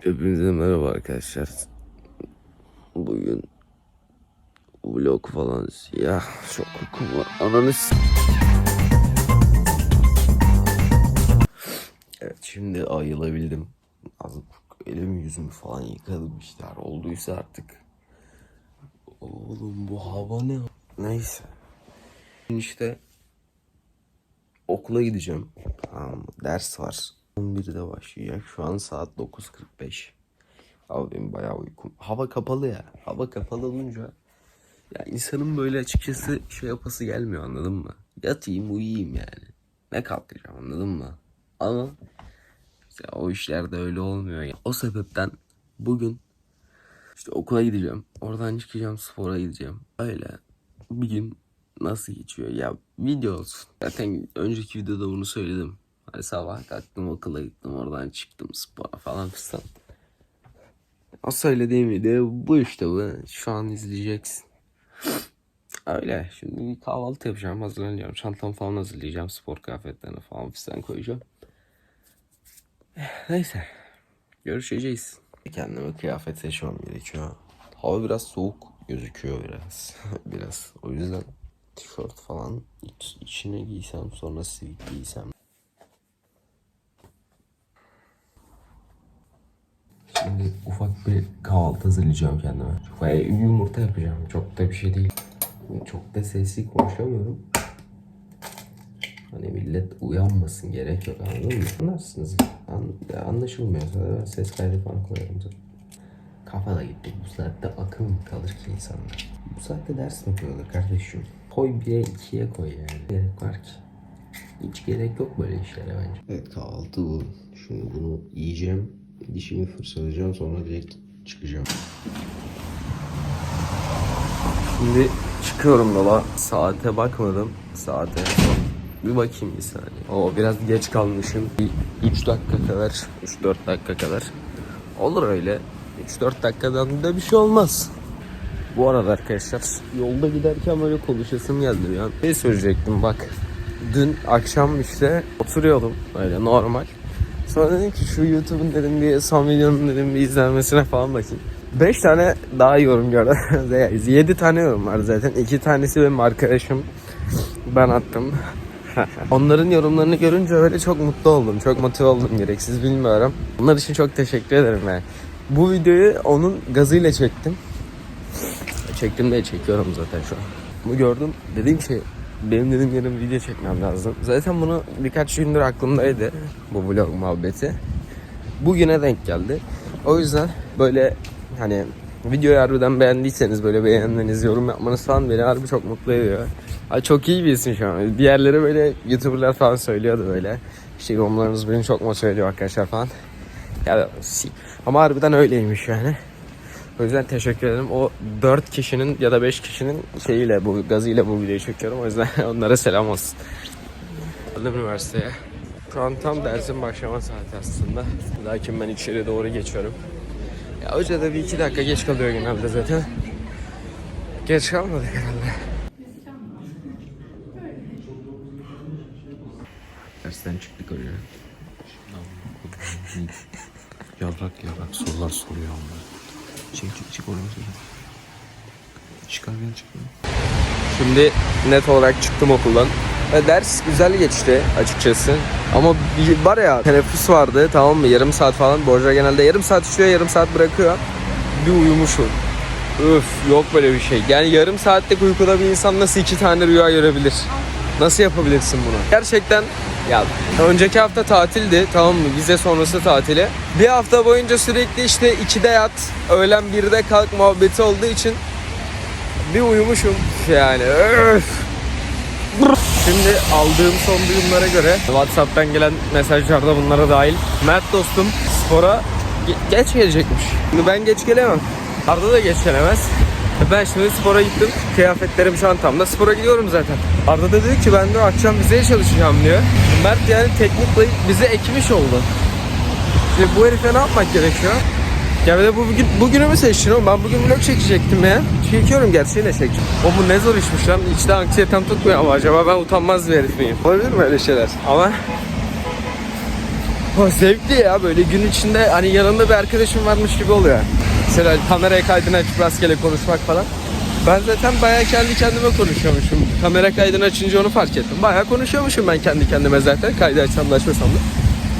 Hepinize merhaba arkadaşlar. Bugün vlog falan ya çok uykum var. Ananı s- Evet şimdi ayılabildim. Az elim yüzümü falan yıkadım işte. Olduysa artık. Oğlum bu hava ne? Neyse. İşte okula gideceğim. Tamam? Ders var. 11'de başlayacak. Şu an saat 9.45. Abi benim bayağı uykum. Hava kapalı ya. Hava kapalı olunca ya insanın böyle açıkçası şey yapası gelmiyor anladın mı? Yatayım uyuyayım yani. Ne kalkacağım anladın mı? Ama işte o işlerde öyle olmuyor ya. O sebepten bugün işte okula gideceğim. Oradan çıkacağım spora gideceğim. Öyle bir gün nasıl geçiyor? Ya video olsun. Zaten önceki videoda bunu söyledim. Hani sabah kalktım okula gittim oradan çıktım spora falan fistan. O söylediğim video bu işte bu. Şu an izleyeceksin. Öyle. Şimdi bir kahvaltı yapacağım. Hazırlanacağım. Çantamı falan hazırlayacağım. Spor kıyafetlerini falan fistan koyacağım. Neyse. Görüşeceğiz. Kendime kıyafet seçmem gerekiyor. Hava biraz soğuk gözüküyor biraz. biraz. O yüzden tişört falan iç, içine giysem sonra sivit giysem. Şimdi ufak bir kahvaltı hazırlayacağım kendime. Çok yumurta yapacağım. Çok da bir şey değil. Çok da sesli konuşamıyorum. Hani millet uyanmasın gerek yok anladın mı? Anlarsınız. An da ben ses kaydı falan koyarım zaten. Kafada gittik. Bu saatte akıl mı kalır ki insanlar? Bu saatte ders mi koyulur kardeşim? Koy 1'e 2'ye koy yani. Gerek var ki. Hiç gerek yok böyle işlere bence. Evet kahvaltı bu. Şimdi bunu yiyeceğim. Dişimi fırçalayacağım sonra direkt çıkacağım. Şimdi çıkıyorum yola. Saate bakmadım. Saate bir bakayım bir saniye. Oo biraz geç kalmışım. Bir 3 dakika kadar, 3-4 dakika kadar. Olur öyle. 3-4 dakikadan da bir şey olmaz. Bu arada arkadaşlar yolda giderken böyle konuşasım geldi an. Ne söyleyecektim bak. Dün akşam işte oturuyordum böyle normal. Sonra dedim ki şu YouTube'un dedim bir son videonun dedim bir izlenmesine falan bakayım. 5 tane daha yorum gördüm. 7 tane yorum var zaten. 2 tanesi benim arkadaşım. Ben attım. Onların yorumlarını görünce öyle çok mutlu oldum. Çok motive oldum gereksiz bilmiyorum. Bunlar için çok teşekkür ederim yani. Bu videoyu onun gazıyla çektim. Çektim de çekiyorum zaten şu an. Bunu gördüm. Dedim ki benim dedim yarın video çekmem lazım. Zaten bunu birkaç gündür aklımdaydı. Bu vlog muhabbeti. Bugüne denk geldi. O yüzden böyle hani videoyu harbiden beğendiyseniz böyle beğenmeniz, yorum yapmanız falan beni harbi çok mutlu ediyor. Ay çok iyi birisin şu an. Diğerleri böyle YouTuber'lar falan söylüyordu böyle. İşte yorumlarınız beni çok motive ediyor arkadaşlar falan. Ya, ama harbiden öyleymiş yani. O yüzden teşekkür ederim. O 4 kişinin ya da 5 kişinin şeyiyle bu gazıyla bu videoyu çekiyorum. O yüzden onlara selam olsun. Geldim üniversiteye. Şu an tam dersin başlama saati aslında. Lakin ben içeri doğru geçiyorum. Ya hoca da bir iki dakika geç kalıyor genelde zaten. Geç kalmadık herhalde. Dersten çıktık hocam. Yarrak yarrak sorular soruyor ama. Çık çık çık oraya çık. Çıkar gel çık. Şimdi net olarak çıktım okuldan. Ve ders güzel geçti açıkçası. Ama bir var ya teneffüs vardı tamam mı yarım saat falan. Bu hoca genelde yarım saat işliyor yarım saat bırakıyor. Bir uyumuşum. Öf yok böyle bir şey. Yani yarım saatlik uykuda bir insan nasıl iki tane rüya görebilir? Nasıl yapabilirsin bunu? Gerçekten ya önceki hafta tatildi tamam mı? Vize sonrası tatili. Bir hafta boyunca sürekli işte 2'de yat, öğlen 1'de kalk muhabbeti olduğu için bir uyumuşum yani. Öf. Şimdi aldığım son duyumlara göre Whatsapp'tan gelen mesajlarda bunlara dahil. Mert dostum spora ge- geç gelecekmiş. Şimdi ben geç gelemem. Arda da geç gelemez. Ben şimdi spora gittim. Kıyafetlerim çantamda. Spora gidiyorum zaten. Arda da dedi ki ben de akşam vizeye çalışacağım diyor. Mert yani teknikle bize ekmiş oldu. Şimdi bu herife ne yapmak gerekiyor? Ya bir de bu bugün, bugünü mü seçtin oğlum? Ben bugün vlog çekecektim ya. Çekiyorum gerçeğiyle çekeceğim. O bu ne zor işmiş lan. İçte anksiyetem tutmuyor ama acaba ben utanmaz bir herif miyim? Olabilir mi öyle şeyler? Ama O zevkli ya böyle gün içinde hani yanında bir arkadaşım varmış gibi oluyor. Mesela kamera kaydını açıp rastgele konuşmak falan. Ben zaten bayağı kendi kendime konuşuyormuşum. Kamera kaydını açınca onu fark ettim. Bayağı konuşuyormuşum ben kendi kendime zaten. Kaydı açsam da açmasam da.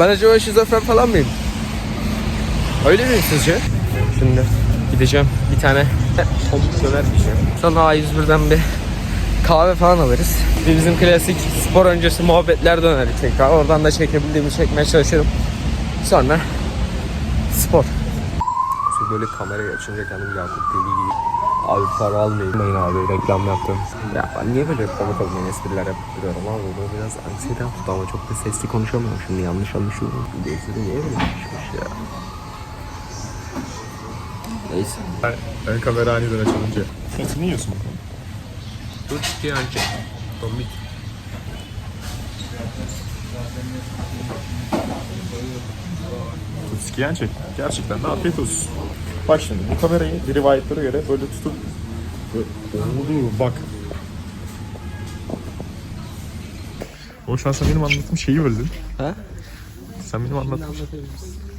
Ben acaba şizofren falan mıyım? Öyle miyim sizce? Şimdi gideceğim bir tane tavuk döner yiyeceğim. Sonra A101'den bir kahve falan alırız. Bir bizim klasik spor öncesi muhabbetler döner tekrar. Oradan da çekebildiğimi çekmeye çalışırım. Sonra spor. Böyle kamerayı açınca kendim Yakup TV gibi Abi para almayın abi reklam yaptım. Ya ben niye böyle komik olmayan espriler yapıp duruyorum abi bu biraz anksiyeten tuttu ama çok da sesli konuşamıyorum şimdi yanlış anlaşılıyor. Gözleri niye böyle yapışmış ya. Neyse. Ben, ben kamera aniden açılınca. Ne yiyorsun? Dur ki önce. Tomik. Skiyen çek. Gerçekten de afiyet olsun. Bak şimdi bu kamerayı bir rivayetlere göre böyle tutup Oğlum bak. O şu an sen benim anlattığım şeyi böldün. Ha? Sen benim anlattığım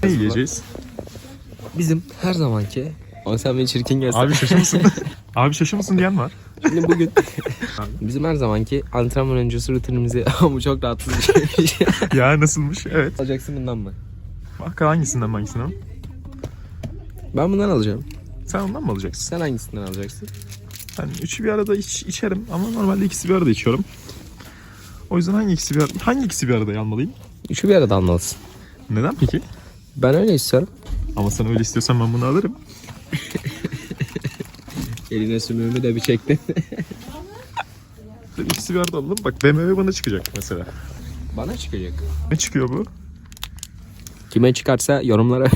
Ne yiyeceğiz? Bizim her zamanki ama sen beni çirkin gelsin. Abi şaşı mısın? Abi şaşı mısın diyen var. Şimdi bugün bizim her zamanki antrenman öncesi rutinimizi ama bu çok rahatsız bir şey. ya nasılmış? Evet. Alacaksın bundan mı? Bak hangisinden hangisinden? Ben bundan alacağım. Sen ondan mı alacaksın? Sen hangisinden alacaksın? Ben üçü bir arada iç, içerim ama normalde ikisi bir arada içiyorum. O yüzden hangi ikisi bir arada, hangi ikisi bir arada almalıyım? Üçü bir arada almalısın. Neden peki? Ben öyle istiyorum. Ama sen öyle istiyorsan ben bunu alırım. Eline sümüğümü de bir ikisi bir arada alalım. Bak BMW bana çıkacak mesela. Bana çıkacak. Ne çıkıyor bu? Kime çıkarsa yorumlara.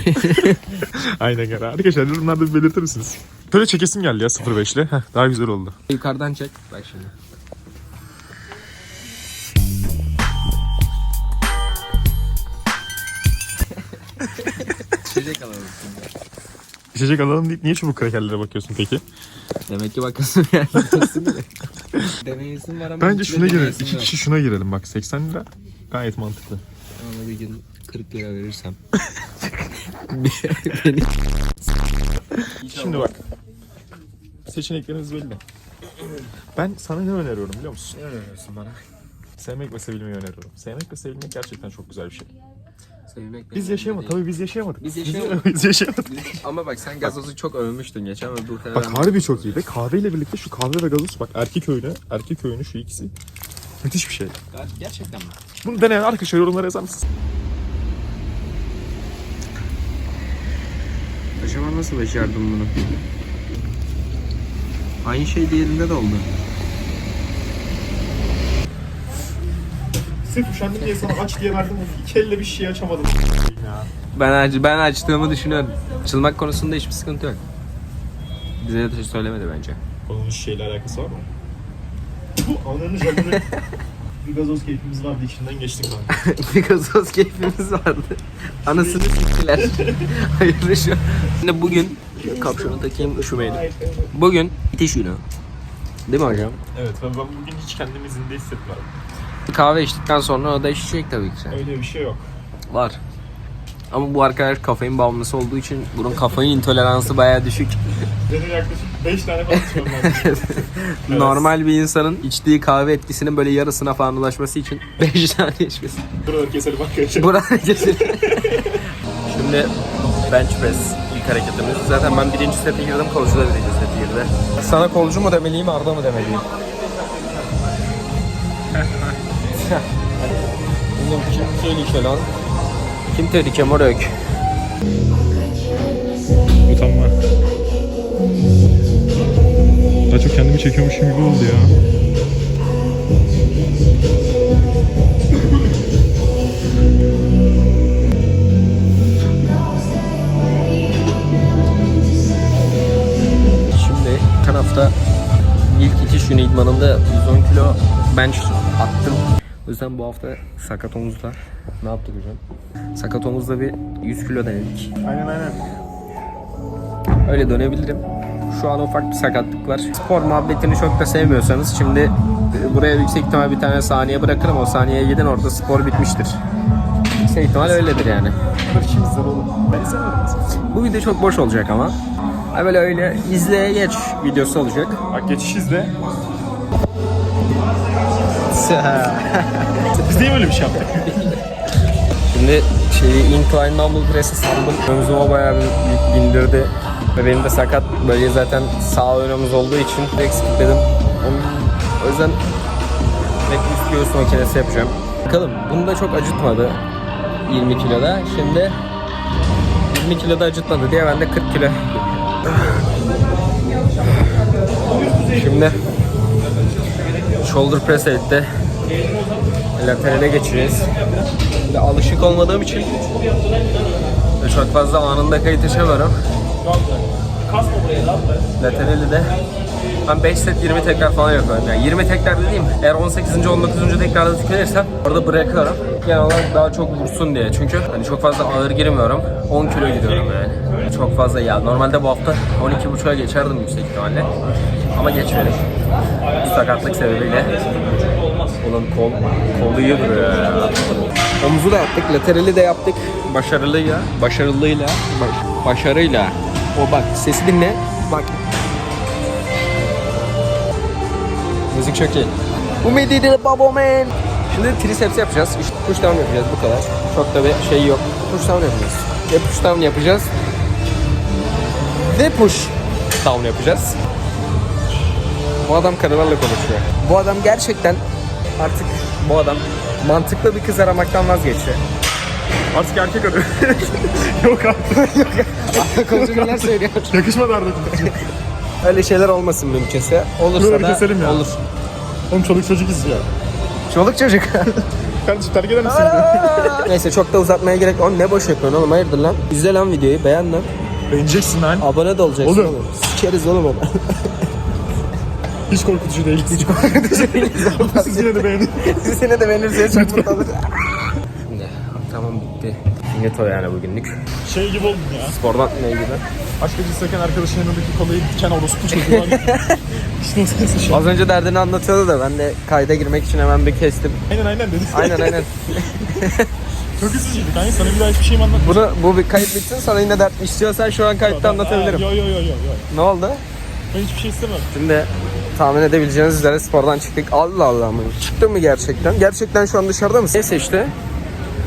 Aynen gene. Arkadaşlar yorumlarda bir belirtir misiniz? Böyle çekesim geldi ya 05 ile. Heh, daha güzel oldu. Yukarıdan çek. Bak şimdi. İçecek alalım. İçecek alalım deyip niye çubuk krakerlere bakıyorsun peki? Demek ki bakasın yani. Deneyesin var ama Bence şuna girelim. İki kişi şuna girelim bak 80 lira. Gayet mantıklı. Ama bir gün 40 lira verirsem. Beni Şimdi bak. Seçeneklerimiz belli. Ben sana ne öneriyorum biliyor musun? ne öneriyorsun bana? Sevmek ve sevilmeyi öneriyorum. Sevmek ve sevilmek gerçekten çok güzel bir şey. Sevmek Biz yaşayamadık. Tabii biz yaşayamadık. Biz yaşayamadık. Biz yaşayamadık. Ama bak sen gazozu çok övmüştün geçen ve bu Bak harbi çok iyi. Ve kahveyle birlikte şu kahve ve gazoz bak erkek öğünü, erkek öğünü şu ikisi. Müthiş bir şey. Gerçekten mi? Bunu deneyen arkadaşlar yorumlara yazar mısınız? Acaba nasıl başardım bunu? Aynı şey diğerinde de oldu. Sırf üşendim diye sana aç diye verdim. İki elle bir şey açamadım. Ya. Ben aç, ben açtığımı düşünüyorum. Açılmak konusunda hiçbir sıkıntı yok. Bize de söylemedi bence. Konunun şeyle alakası var mı? Bu ananı canını bir gazoz keyfimiz vardı içinden geçtik lan. bir gazoz keyfimiz vardı. Anasını siktiler. Hayırlı şu. Şimdi bugün kapşonu takayım üşümeyelim. Bugün bitiş günü. Değil mi hocam? Evet ben, ben bugün hiç kendimi zinde hissetmiyorum. Kahve içtikten sonra o da içecek tabii ki. Öyle bir şey yok. Var. Ama bu arkadaş kafein bağımlısı olduğu için bunun kafein intoleransı bayağı düşük. Benim yaklaşık 5 tane falan. Evet. Normal bir insanın içtiği kahve etkisinin böyle yarısına falan ulaşması için 5 tane içmesi. Buraları keselim arkadaşlar. Burada kesin. Şimdi bench press ilk hareketimiz. Zaten ben birinci sete girdim, kolcu da birinci sete girdi. Sana kolcu mu demeliyim, Arda mı demeliyim? Bizim kim tehlike lan? Kim tehlike moruk? Utanma. Daha çok kendimi çekiyormuşum gibi oldu ya. Şimdi hafta ilk itiş günü idmanında 110 kilo bench attım. O yüzden bu hafta sakat omuzla ne yaptık hocam? Sakat omuzla bir 100 kilo denedik. Aynen aynen. Öyle dönebilirim. Şu an ufak bir sakatlık var. Spor muhabbetini çok da sevmiyorsanız şimdi e, buraya yüksek ihtimal bir tane saniye bırakırım. O saniyeye gidin orada spor bitmiştir. Yüksek ihtimal öyledir yani. Bu video çok boş olacak ama. Ha böyle öyle izleye geç videosu olacak. Bak geçiş izle. Biz niye böyle bir şey yaptık? Şimdi şeyi incline dumbbell press'i sandım. Omzuma bayağı bir bindirdi. Ve benim de sakat bölge zaten sağ ön omuz olduğu için direkt skipledim. O yüzden direkt üst göğüs makinesi yapacağım. Bakalım bunu da çok acıtmadı 20 kiloda. Şimdi 20 kiloda acıtmadı diye ben de 40 kilo. Şimdi shoulder press etti. Laterale geçeceğiz. Ve alışık olmadığım için çok fazla anında kayıt yaşamıyorum. Laterali de ben 5 set 20 tekrar falan yapıyorum. Yani 20 tekrar dediğim eğer 18. 19. tekrarda tükenirsem orada bırakıyorum. Genel olarak daha çok vursun diye. Çünkü hani çok fazla ağır girmiyorum. 10 kilo gidiyorum yani. Çok fazla ya. Normalde bu hafta 12.5'a geçerdim yüksek ihtimalle. Ama geçmedim. Bu sakatlık sebebiyle. Ulan kol, kol iyi duruyor ya. Omuzu da yaptık, laterali de yaptık. Başarılıyla, başarılıyla, baş- başarıyla. O bak, sesi dinle. Bak. Müzik çok iyi. Bu medidi babo man. Şimdi triceps yapacağız. İşte push down yapacağız bu kadar. Çok da bir şey yok. Push down yapacağız. Ve push down yapacağız. Ve push down yapacağız. Bu adam karılarla konuşuyor. Bu adam gerçekten artık bu adam mantıklı bir kız aramaktan vazgeçti. Artık erkek arıyor. Yok artık. Konuşuyor neler söylüyor. Yakışmadı artık. Öyle şeyler olmasın mümkünse. Olursa Buraları da keselim ya. olur. Oğlum çoluk çocuk izliyor. Çoluk çocuk. Kardeşim terk eder misin? Neyse çok da uzatmaya gerek yok. Oğlum ne boş yapıyorsun oğlum hayırdır lan? İzle lan videoyu beğen lan. Beğeneceksin lan. Abone de olacaksın Oğlum. oğlum. Sikeriz oğlum onu. Hiç korkutucu değil. Hiç korkutucu değil. Siz yine de beğenin. Seni de beğenirseniz çok mutlu olur. Tamam bitti. Neto yani bugünlük. Şey gibi oldun ya. Spordan ne ilgili? Aşk acısı çeken arkadaşın yanındaki kolayı diken orospu çocuğu. İşte. Az önce derdini anlatıyordu da ben de kayda girmek için hemen bir kestim. Aynen aynen dedi. Aynen aynen. Çok üzücüydü kanka sana bir daha hiçbir şeyim anlatma. Bunu bu bir kayıt bitsin sana yine dert istiyorsan şu an kayıtta anlatabilirim. Yo yo yo yo yo. Ne oldu? Ben hiçbir şey istemem. Şimdi tahmin edebileceğiniz üzere spordan çıktık. Allah Allah mı? Çıktı mı gerçekten? Gerçekten şu an dışarıda mısın? Ne seçti?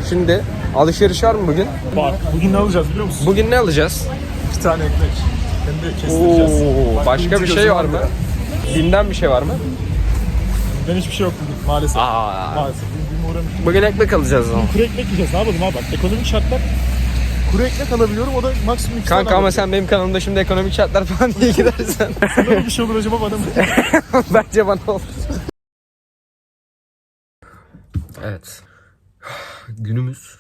Şimdi alışveriş var mı bugün? Bak bugün ne alacağız biliyor musun? Bugün ne alacağız? Bir tane ekmek. Hem de kestireceğiz. Oo, Bak, başka bir şey var mı? Bim'den bir şey var mı? Ben hiçbir şey yok bugün maalesef. Aa. Maalesef. Bugün bir uğramıştım. Bugün ekmek alacağız ama. Kuru ekmek yiyeceğiz ne yapalım abi bak ekonomik şartlar. Kuru ekmek alabiliyorum o da maksimum iki Kanka tane ama sen benim kanalımda şimdi ekonomik şartlar falan diye gidersen. Sana bir şey olur acaba bana mı? Bence bana olur. Evet. Günümüz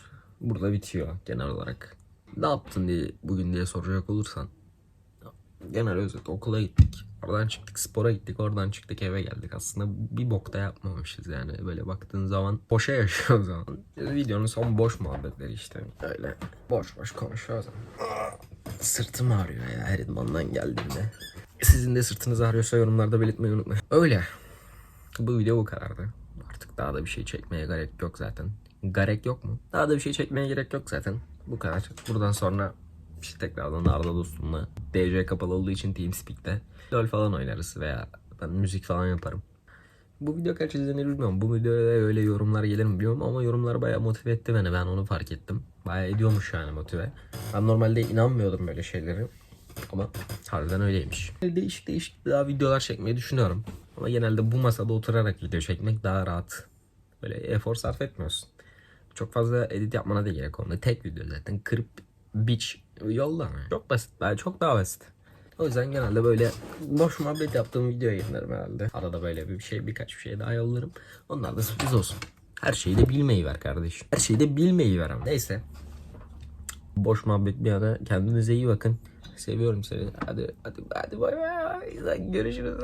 burada bitiyor genel olarak. Ne yaptın diye bugün diye soracak olursan. Genel özet okula gittik. Oradan çıktık spora gittik. Oradan çıktık eve geldik. Aslında bir bok da yapmamışız yani. Böyle baktığın zaman boşa yaşıyor o zaman. Videonun son boş muhabbetleri işte. Öyle boş boş konuşuyoruz. Sırtım ağrıyor ya her idmandan geldiğimde. Sizin de sırtınız ağrıyorsa yorumlarda belirtmeyi unutmayın. Öyle. Bu video bu kadardı. Artık daha da bir şey çekmeye gerek yok zaten. Gerek yok mu? Daha da bir şey çekmeye gerek yok zaten. Bu kadar. Buradan sonra işte tekrardan Arda dostumla DC kapalı olduğu için TeamSpeak'te LoL falan oynarız veya ben müzik falan yaparım. Bu video kaç izlenir bilmiyorum. Bu videoya öyle yorumlar gelir mi bilmiyorum ama yorumlar bayağı motive etti beni. Ben onu fark ettim. Bayağı ediyormuş yani motive. Ben normalde inanmıyordum böyle şeylere. Ama harbiden öyleymiş. Değişik değişik daha videolar çekmeyi düşünüyorum. Ama genelde bu masada oturarak video çekmek daha rahat. Böyle efor sarf etmiyorsun. Çok fazla edit yapmana da gerek olmuyor. Tek video zaten. Kırıp biç yolla. Çok basit. Ben çok daha basit. O yüzden genelde böyle boş muhabbet yaptığım videoya yayınlarım herhalde. Arada böyle bir şey birkaç bir şey daha yollarım. Onlar da sürpriz olsun. Her şeyi de bilmeyi ver kardeşim. Her şeyi de bilmeyi ver ama. Neyse. Boş muhabbet bir yana. Kendinize iyi bakın. Seviyorum seni. Hadi hadi hadi bay bay. Görüşürüz.